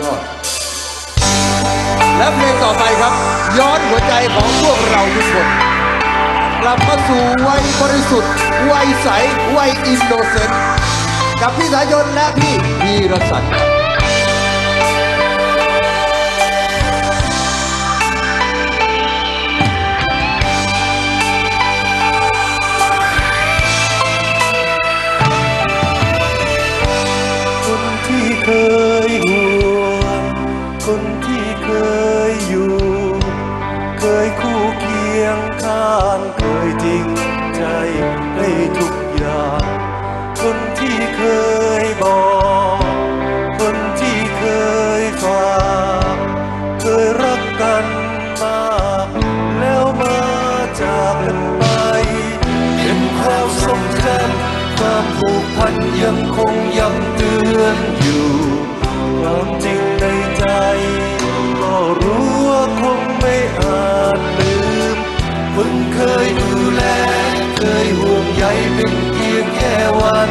ยอด และเพลงต่อไปครับ ย้อนหัวใจของพวกเราทุกคนกลับมาสู่วัยบริสุทธิ์ วัยใส วัยอินโนเซนต์กับพี่สายยนและพี่พีร คนที่เคยอยู่ เคยคู่เคียงข้างเคยจริงใจให้ทุกอย่าง คนที่เคยบอก คนที่เคยฝากเคยรักกันมาแล้วมาจากกันไป เป็นความทรงจำความผูกพันยังคงยังเตือนอยู่ความจริง เป็นเพียงแค่วัน